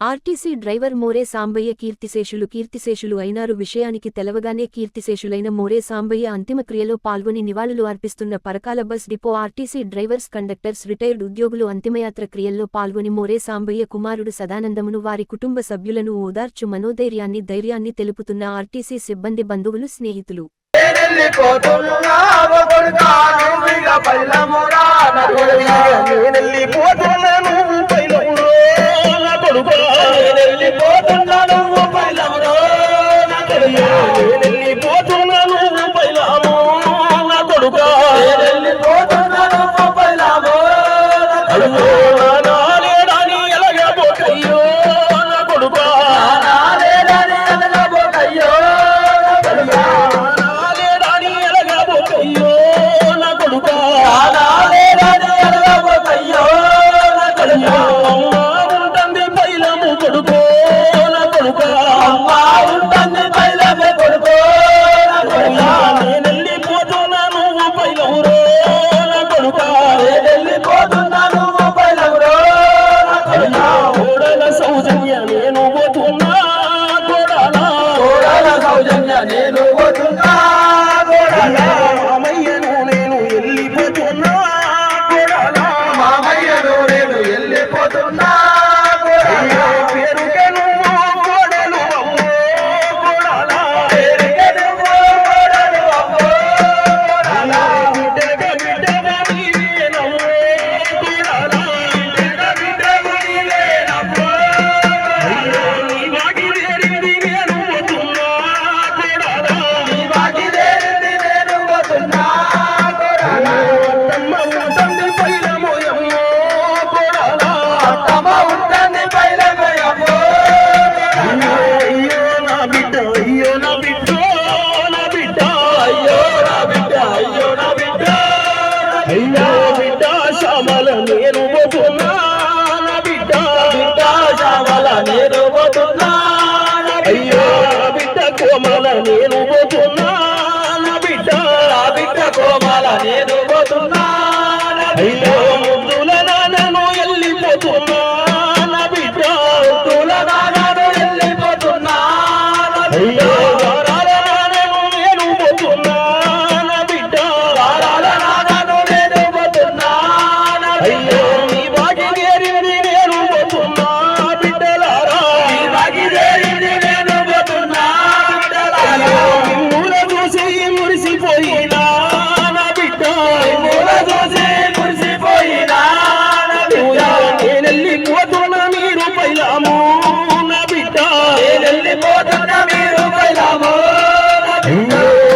RTC driver More Sambaiah కీర్తిశేషులు కీర్తిశేషులు అయినారు. విషయానికి తెలవగానే కీర్తిశేషులైన మోరే సాంబయ్య అంతిమక్రియలో పాల్గొని నివాళులు అర్పిస్తున్న Parakala bus depot RTC drivers conductors retired ఉద్యోగులు అంతిమయాత్ర క్రియల్లో పాల్గొని మోరే సాంబయ్య కుమారుడు సదానందమును వారి కుటుంబ సభ్యులను ఓదార్చు మనోధైర్యాన్ని ధైర్యాన్ని తెలుపుతున్న ఆర్టీసీ సిబ్బంది బంధువులు స్నేహితులు. నా కొడుకా. నేనెళ్ళిపోతున్నాను పైలమురో నా కొడుకా. నేనెళ్ళిపోతున్నాను పైలము Hey.